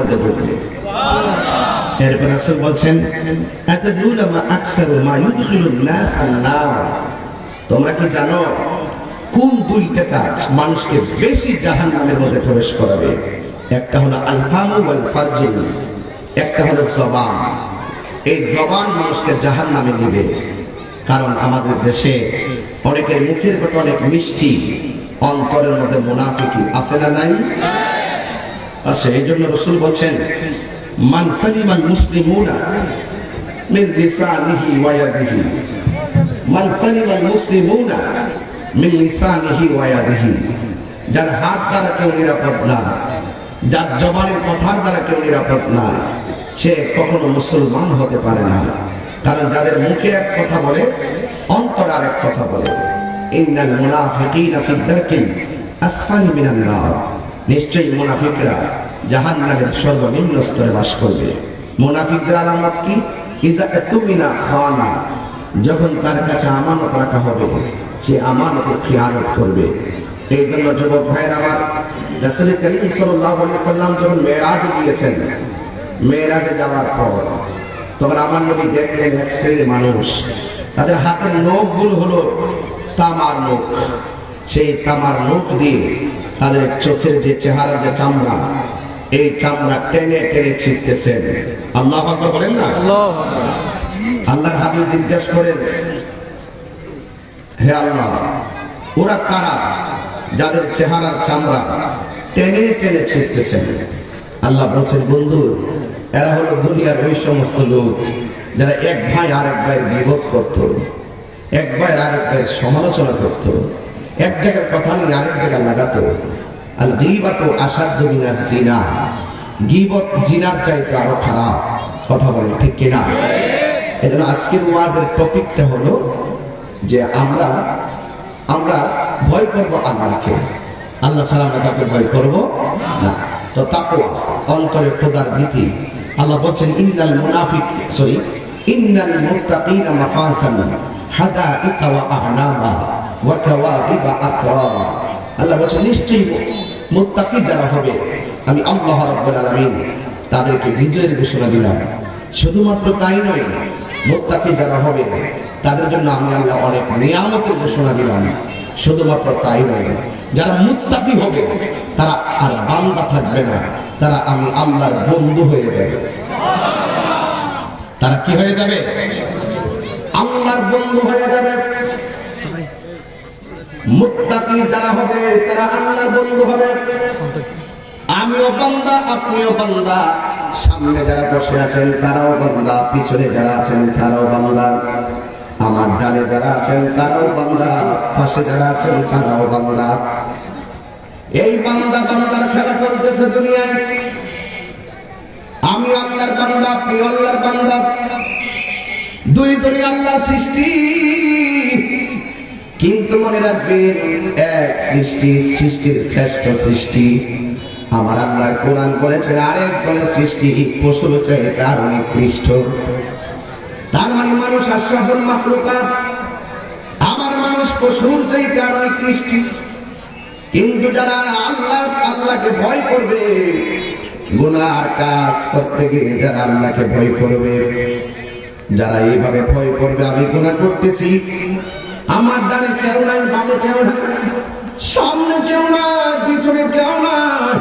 মধ্যে ঢুকবে এরপর বলছেন নাস আন-নার? তোমরা কি জানো, কোন দুইটা কাজ মানুষকে বেশি মধ্যে প্রবেশ করাবে? একটা হলো ওয়াল ফারজু, একটা হলো জবান। এই জবান মানুষকে কারণ আমাদের দেশে অনেকের মুখের কথা অনেক মিষ্টি, অন্তরের মধ্যে মুনাফিকি আছে না নাই? আছে এই জন্য রসুল বলছেন, মান সালিমাল মুসলিমুনা মিন যার হাত দ্বারা কেউ যার জবানের কথার দ্বারা কেউ সে কখনো মুসলমান হতে পারে না। কারণ যাদের মুখে এক কথা বলে আর এক কথা বলে। মুনাফিকিনা ফি দারকিল আসফালি নিশ্চয়ই মুনাফিকরা জাহান্নামের সর্বনিম্ন স্তরে বাস করবে। মুনাফিকদের আলামত কি? ইজা তুমিনা খানা, যখন তার কাছে আমানত রাখা হবে, সে আমানতের খেয়ানত করবে। এই জন্য যুবক ভাইয়ের আমার রাসূল করিম সাল্লাম যখন মেরাজ গিয়েছেন মেরাজে যাওয়ার পর, তখন আমার নবী দেখলেন এক শ্রেণির মানুষ, তাদের হাতের নখগুলো হলো তামার নখ। সেই তামার নখ দিয়ে তাদের চোখের যে চেহারা যে চামড়া এই চামড়া টেনে টেনে ছিটতেছেন। আল্লাহ বলেন না? আল্লাহর হাবিব জিজ্ঞেস করেন হে আল্লাহ ওরা কারা যাদের চেহারার চামড়া টেনে টেনে ছিটতেছেন? আল্লাহ বলছেন বন্ধু এরা হলো দুনিয়ার ওই সমস্ত লোক যারা এক ভাই আরেক ভাইয়ের বিরোধ করত এক ভাইয়ের আরেক ভাইয়ের সমালোচনা করত। এক জায়গার কথা নিয়ে আরেক জায়গায় লাগাতো আল গিবাত আসাধ্য মিনাস জিনা। গিবত জিনার চাইতে আরও খারাপ। কথা বলেন ঠিক কিনা? এই জন্য আজকের ওয়াজের টপিকটা হলো যে আমরা আমরা ভয় করব আল্লাহকে। আল্লাহ ছাড়া আমরা তাকে ভয় করব না। তো তাকওয়া, অন্তরে খোদার ভীতি। আল্লাহ বলছেন, ইন্নাল মুনাফিক সরি, ইন্নাল মুত্তাকিনা মাফাসান হাদাইকা ওয়া আহনাবা। আল্লাহ বলছেন, নিশ্চয়ই মুত্তাকি যারা হবে, আমি আল্লাহ রাব্বুল আলামিন তাদেরকে বিজয়ের ঘোষণা দিলাম। শুধুমাত্র তাই নয়, মুত্তাকি যারা হবে, তাদের জন্য আমি আল্লাহ অনেক নিয়ামতের ঘোষণা দিলাম। শুধুমাত্র তাই নয়, যারা মুত্তাকি হবে, তারা আর বান্দা থাকবে না, তারা আমি আল্লাহর বন্ধু হয়ে যাবে। তারা কি হয়ে যাবে? আল্লাহর বন্ধু হয়ে যাবে। মুত্তাকি যারা হবে, তারা আল্লাহর বন্ধু হবে। আমিও বান্দা, আপনিও বান্দা। সামনে যারা বসে আছেন, তারাও বান্দা। পিছনে যারা আছেন, তারাও বান্দা। আমার ডানে যারা আছেন, তারাও বান্দা। পাশে যারা আছেন, তারাও বান্দা। এই বান্দা বান্দার খেলা চলতেছে দুনিয়ায়। আমি আল্লাহর বান্দা আপনি আল্লাহর বান্দা। দুইজনই আল্লাহ সৃষ্টি। কিন্তু মনে রাখবেন এক সৃষ্টি সৃষ্টির শ্রেষ্ঠ সৃষ্টি। আমার আল্লাহর কোরআন বলেছে আরেক দলের সৃষ্টি পশুর চাই তার অনেক পৃষ্ঠ তার মানে মানুষ আশ্রফল মাকলুকাত আমার মানুষ পশুর চাই তার অনেক কৃষ্টি কিন্তু যারা আল্লাহ, আল্লাহকে ভয় করবে, গুনার কাজ করতে গিয়ে যারা আল্লাহকে ভয় করবে, যারা এইভাবে ভয় করবে, আমি গুনাহ করতেছি। আমার ডানে কেউ নাই, বামে কেউ নাই, সামনে কেউ নাই, পিছনে কেউ নাই।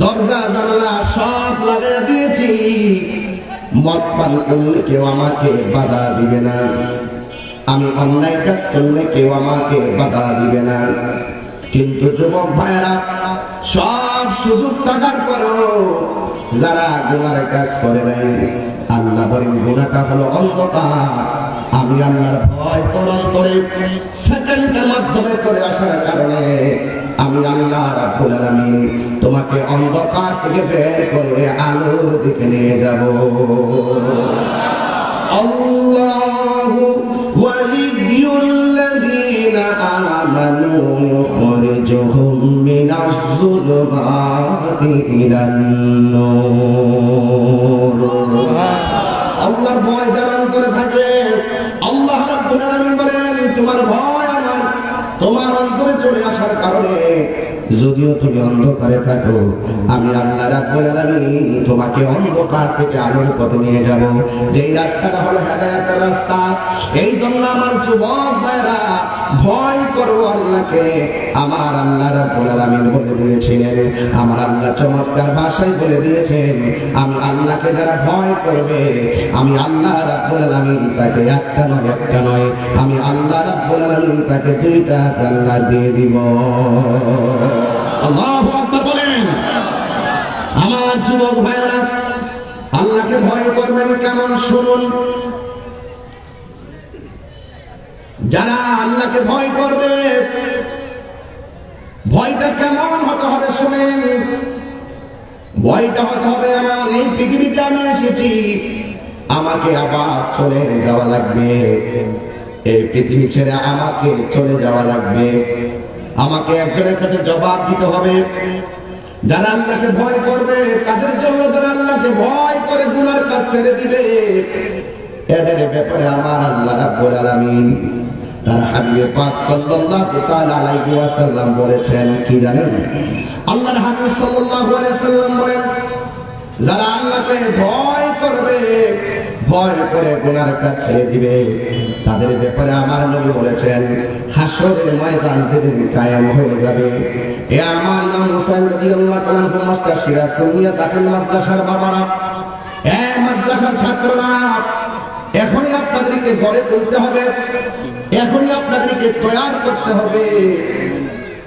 দরজা, জানালা সব লাগাই দিয়েছি। মদ পান করলে কেউ আমাকে বাধা দিবে না। আমি অন্যায় কাজ করলে কেউ আমাকে বাধা দিবে না। কিন্তু যুবক ভাইয়েরা, সব সুযোগ থাকার পরও যারা গুনার কাজ করে নাই, আল্লাহ বলেন গুনাটা হলো অন্ধকার। আমি আল্লাহর ভয় করে সেকেন্ডের মাধ্যমে চলে আসার কারণে আমি আল্লাহ রাব্বুল আলামিন তোমাকে অন্ধকার থেকে বের করে আলোর দিকে নিয়ে যাব। আল্লাহু ওয়ালিয়ুল্লাযীনা আমানু ইউখরিজুহুম মিনাজ ইলান নূর। আল্লাহর ভয় যারা করে থাকে তোমার ভয় আমার তোমার চলে আসার কারণে যদিও তুমি অন্ধকারে থাকো, আমি আল্লাহ রাব্বুল তোমাকে অন্ধকার থেকে আলোর পথে নিয়ে যাব। যেই রাস্তাটা হলো হেদায়েতের রাস্তা এই জন্য আমার যুবক ভাইরা ভয় করো আল্লাহকে। আমার আল্লাহ রাব্বুল আলামিন বলে দিয়েছিলেন, আমার আল্লাহ চমৎকার ভাষায় বলে দিয়েছেন, আমি আল্লাহকে যারা ভয় করবে, আমি আল্লাহ রাব্বুল আলামিন তাকে একটা নয় একটা নয়, আমি আল্লাহ রাব্বুল আলামিন তাকে দুইটা জান্নাত দিয়ে দিব বলেন। আমার যুবক ভাইয়েরা, আল্লাহকে ভয় করবেন কেমন শুনুন? যারা আল্লাহকে ভয় করবে, ভয়টা কেমন হতে হবে শুনেন। ভয়টা হতে হবে আমার এই পৃথিবীতে আমি এসেছি। আমাকে আবার চলে যাওয়া লাগবে। এই পৃথিবী ছেড়ে আমাকে চলে যাওয়া লাগবে। আমাকে একজনের কাছে জবাব দিতে হবে। যারা আল্লাহকে ভয় করবে, তাদের জন্য যারা আল্লাহকে ভয় করে গুনার কাজ ছেড়ে দিবে, এদের ব্যাপারে আমার আল্লাহ রাব্বুল আলামিন তার হাবিবে পাক সাল্লাল্লাহু তাআলা আলাইহি ওয়াসাল্লাম বলেছেন, কি জানেন? আল্লাহর হাবিব সাল্লাল্লাহু আলাইহি সাল্লাম বলেন, যারা আল্লাহকে ভয় করবে ভয় করে গুনার কাজ ছেড়ে দিবে। তাদের ব্যাপারে আমার নবী বলেছেন, হাসরের ময়দান যেদিন কায়েম হয়ে যাবে, এ আমার ইমাম হুসাইন রাদিয়াল্লাহু তাআলা মাস্টার সিরাজ সুনিয়া দাখিল মাদ্রাসার বাবারা। এ মাদ্রাসার ছাত্ররা, এখনই আপনাদেরকে গড়ে তুলতে হবে, এখনই আপনাদেরকে তৈয়ার করতে হবে।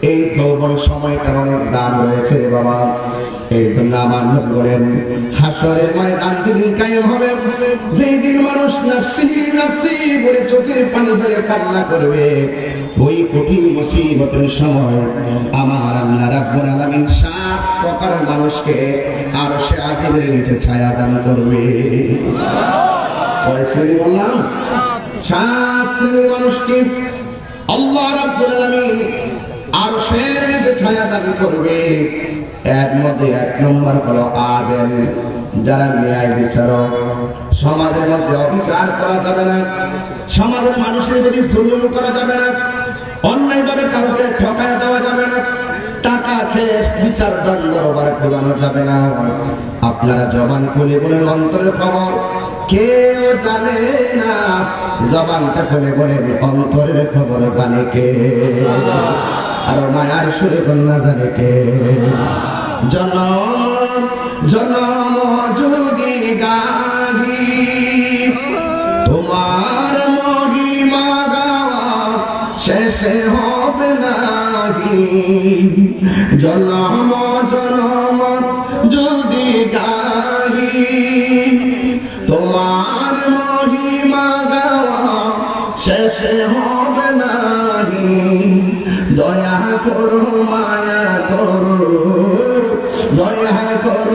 এই যৌবন সময়টার অনেক দাম রয়েছে বাবা। এই জন্য আমার নবী বলেন, হাসরের ময়দান যেদিন কায়েম হবে যেই দিন মানুষ নাফসি নাফসি বলে চোখের পানি ফেলে কান্না করবে, ওই কঠিন মুসিবতের সময় আমার আল্লাহ রাব্বুল আলামিন সাত প্রকার মানুষকে আর সে আজিমের নিচে ছায়া দান করবে। কয় শ্রেণি বললাম? সাত শ্রেণির মানুষকে আল্লাহ রাব্বুল আলামিন আর শের নিচে ছায়া দাবি করবে। এর মধ্যে এক নম্বর হলো আদেল। যারা ন্যায় বিচারক, সমাজের মধ্যে অবিচার করা যাবে না। সমাজের মানুষের প্রতি জুলুম করা যাবে না। অন্যায়ভাবে কাউকে ঠকায় দেওয়া যাবে না। টাকা খেয়ে বিচার দরবার ঘুরানো যাবে না। আপনারা জবান খুলে বলেন অন্তরের খবর। কেউ জানে না, জবানটা খুলে বলেন অন্তরের খবর জানে কে। আর মায়ার সুরে কন্যা জানে কে? জনম জনম যদি গাহি তোমার মহিমা গাওয়া শেষে হবে নাহি জনম জনম যদি গাহি তোমার মহিমা গাওয়া শেষে হবে করো মায়া করো দয়া করো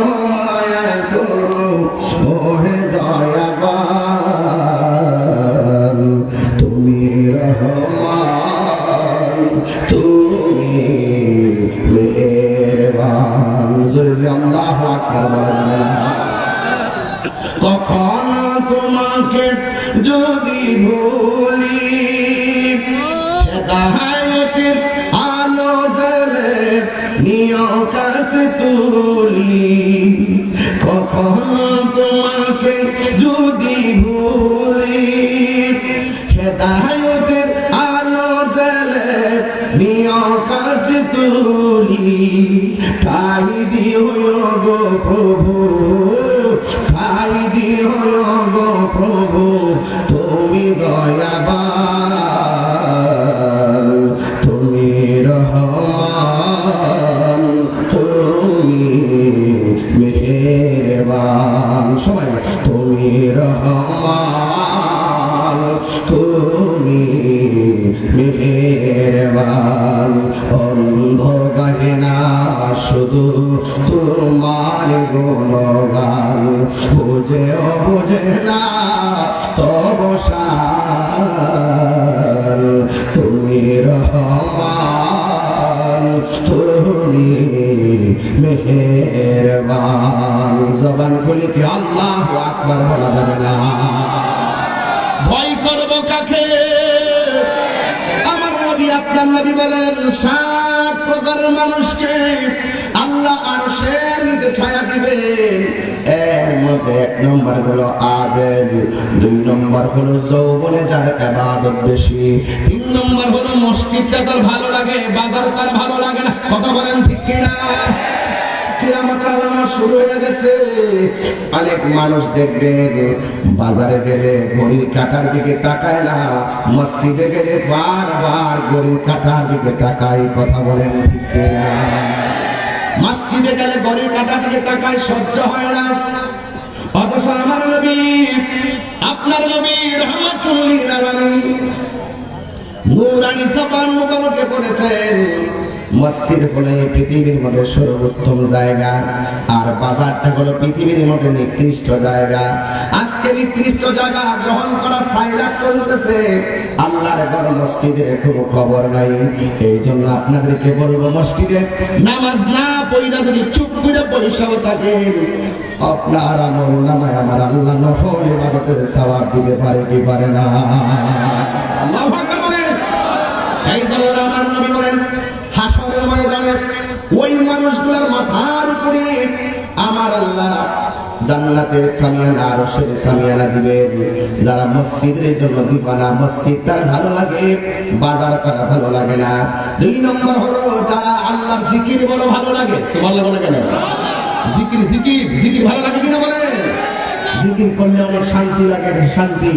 প্রভু তোমার গুণগান। বুঝে বুঝে না, তব তুমি রহমান, তুমি মেহেরবান। জবান বলি কি আল্লাহ আকবার বলা যাবে না? আমার নবী বলেন, সাত প্রকারের মানুষকে আল্লাহ আর সে নিতে ছায়া দিবে। এর মধ্যে এক নম্বর হলো আবেদ, দুই নম্বর হলো যৌবনে যার এবাদত বেশি, তিন নম্বর হলো মসজিদটা তার ভালো লাগে, বাজার তার ভালো লাগে না। কথা বলেন ঠিক কিনা? অনেক মানুষ দেখবে বাজারে গেলে ঘড়ির কাটার দিকে তাকায় না, মসজিদে গেলে বারবার ঘড়ির কাটার দিকে তাকায়, কথা বলেন ঠিক গেলে ঘড়ির কাটার দিকে তাকায়, সহ্য হয় না। অথচ আমার নবী, আপনার নবী রহমাতুল্লিল আলামিন নুরানি জবান মুবারকে পড়েছেন মসজিদ হলো এই পৃথিবীর মধ্যে সর্বোত্তম জায়গা, আর বাজারটা হলো পৃথিবীর মধ্যে নিকৃষ্ট জায়গা। আজকে নিকৃষ্ট জায়গা গ্রহণ করা সাইলাপ চলতেছে। আল্লাহর ঘর মসজিদের কোনো খবর নাই। এই জন্য আপনাদেরকে বলব, মসজিদে নামাজ না পড়িনা যদি চুপ করে পয়সাও থাকেন, আপনার আমল নামায় আমার আল্লাহ নফল ইবাদতের সওয়াব দিতে পারে কি পারে না? আল্লাহু আকবার এই জন্য আমার নবী বলেন হাসরের ময়দানে ওই মানুষগুলোর মাথার উপরে আমার আল্লাহ জান্নাতের সামিয়ানা আরশের সামিয়ানা দিবেন। যারা মসজিদের জন্য দিবানা, মসজিদ তার ভালো লাগে, বাজার করা ভালো লাগে না। দুই নম্বর হলো যারা আল্লাহর জিকির বড় ভালো লাগে। সুবহানাল্লাহ বলে কেন? জিকির জিকির জিকির ভালো লাগে বলেন জিকির করলে অনেক শান্তি লাগে, শান্তি।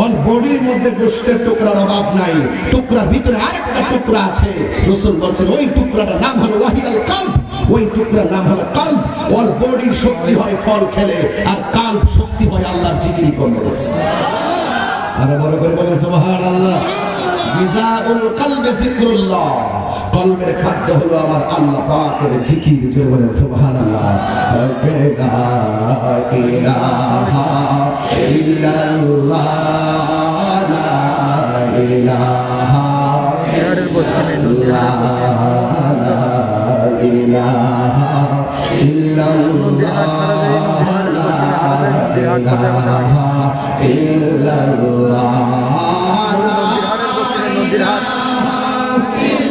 ওর বডির মধ্যে গোষ্ঠের টুকরার অভাব নাই। টুকরার ভিতরে আরেকটা টুকরা আছে। রসুল বলছেন, ওই টুকরাটার নাম হলো ওয়াহিয়াল কাল্ব। ওই টুকরার নাম হলো কাল্ব। ওর বডির শক্তি হয় ফল খেলে, আর কাল্ব শক্তি হয় আল্লাহর জিকির করলে। আরও বড় করে বলেন, সুবহানাল্লাহ। গিজাউল কলবে জিক্রুল্লাহ। কলবের খাদ্য হলো আমার আল্লাহ পাকের জিকির জোরে বলেন সুবহানাল্লাহ ইল্লাল্লাহ। নদীর